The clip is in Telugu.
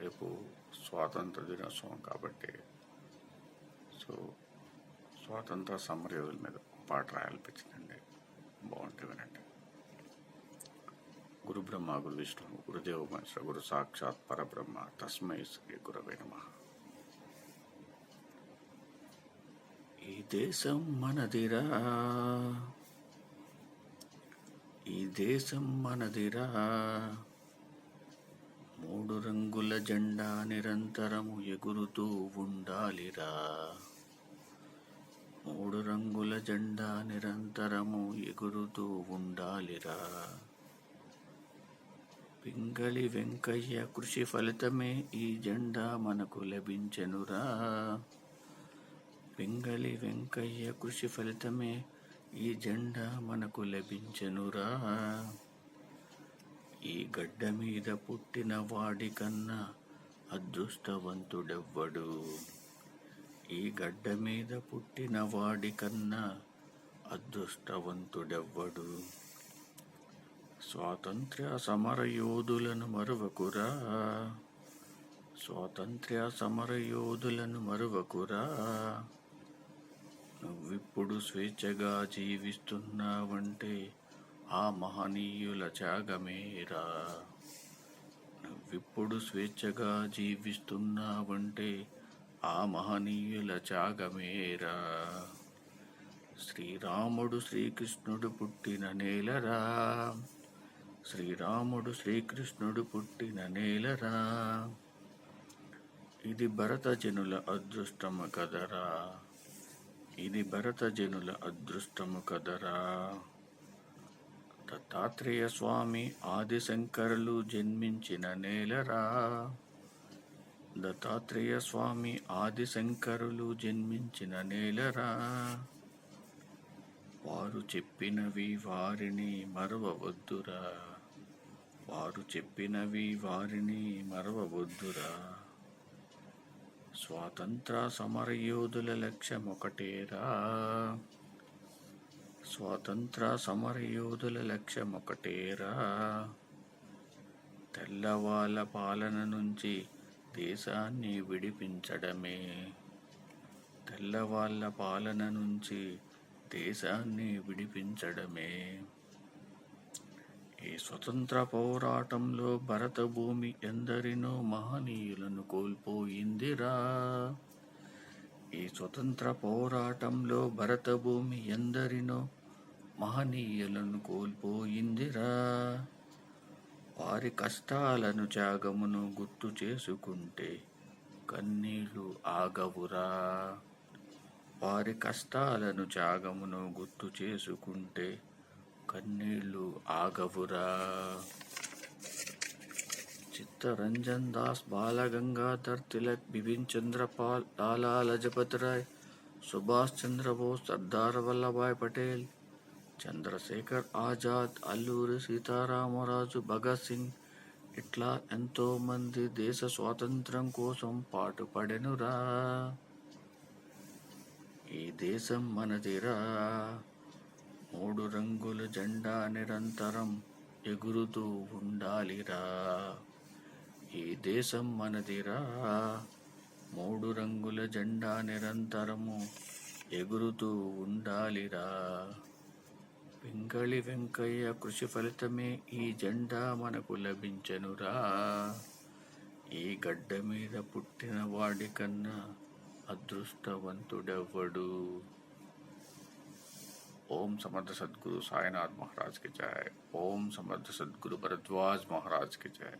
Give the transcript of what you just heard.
రేపు స్వాతంత్ర దినోత్సవం కాబట్టి. సో స్వాతంత్ర సమరయోధుల మీద పాట రాయాలనిపించిందండి. బాగుంటుంది వినండి. గురు బ్రహ్మ గురు విష్ణు గురుదేవ మహేశ్వర గురు సాక్షాత్ పరబ్రహ్మ తస్మై శ్రీ గురవే నమ. ఈ దేశం మనదిరా. ఈ దేశం మనదిరా. మూడు రంగుల జెండా నిరంతరము ఎగురుతూ ఉండాలిరా. మూడు రంగుల జెండా నిరంతరము ఎగురుతూ ఉండాలిరా. పింగళి వెంకయ్య కృషి ఫలితమే ఈ జెండా మనకు లభించెనురా. పింగళి వెంకయ్య కృషి ఫలితమే ఈ జెండా మనకు లభించెనురా. ఈ గడ్డ మీద పుట్టిన వాడి కన్నా అదృష్టవంతుడెవ్వడు? ఈ గడ్డ మీద పుట్టిన వాడి కన్నా అదృష్టవంతుడెవ్వడు? స్వాతంత్ర్య సమరయోధులను మరువకురా? స్వాతంత్ర్య సమరయోధులను మరువకురా? నువ్విప్పుడు స్వేచ్ఛగా జీవిస్తున్నావంటే ఆ మహనీయుల త్యాగమేరా. నువ్విప్పుడు స్వేచ్ఛగా జీవిస్తున్నావంటే ఆ మహనీయుల త్యాగమేరా. శ్రీరాముడు శ్రీకృష్ణుడు పుట్టిన నేలరా. శ్రీరాముడు శ్రీకృష్ణుడు పుట్టిన నేలరా. ఇది భరతజనుల అదృష్టము కదరా. ఇది భరతజనుల అదృష్టము కదరా. దత్తాత్రేయ స్వామి ఆదిశంకరులు జన్మించిన నేలరా. దత్తాత్రేయ స్వామి ఆదిశంకరులు జన్మించిన నేలరా. వారు చెప్పినవి వారిని మరవవద్దురా. వారు చెప్పినవి వారిని మరవవద్దురా. స్వాతంత్ర సమరయోధుల లక్ష్యం ఒకటేరా స్వాతంత్ర సమరయోధుల లక్ష్యం ఒకటేరా తెల్లవాళ్ళ పాలన నుంచి దేశాన్ని విడిపించడమే. తెల్లవాళ్ళ పాలన నుంచి దేశాన్ని విడిపించడమే. ఈ స్వతంత్ర పోరాటంలో భరత భూమి ఎందరినో మహనీయులను కోల్పోయిందిరా. ఈ స్వతంత్ర పోరాటంలో భరత భూమి ఎందరినో మహనీయులను కోల్పోయిందిరా. వారి కష్టాలను త్యాగమును గుర్తు చేసుకుంటే కన్నీళ్ళు ఆగవురా. వారి కష్టాలను త్యాగమును గుర్తు చేసుకుంటే కన్నీళ్ళు ఆగవురా. చిత్తరంజన్ దాస్ బాలగంగాధర్ తిలక్ బిపిన్ చంద్రపాల్ లాలా లజపతి రాయ్ సుభాష్ చంద్రబోస్ సర్దార్ వల్లభాయ్ పటేల్ చంద్రశేఖర్ ఆజాద్ అల్లూరి సీతారామరాజు భగత్ సింగ్ ఇట్లా ఎంతోమంది దేశ స్వాతంత్రం కోసం పాటుపడెనురా. ఈ దేశం మనదిరా. మూడు రంగుల జెండా నిరంతరం ఎగురుతూ ఉండాలిరా. ఈ దేశం మనదిరా. మూడు రంగుల జెండా నిరంతరము ఎగురుతూ ఉండాలిరా. పింగళి వెంకయ్య కృషి ఫలితమే ఈ జెండా మనకు లభించనురా. ఈ గడ్డ మీద పుట్టిన వాడికన్నా అదృష్టవంతుడెవ్వడు? ఓం సమర్థ సద్గురు సాయినాథ్ మహారాజ్కి జాయ్ ఓం సమర్థ సద్గురు భరద్వాజ్ మహారాజ్కి జాయ్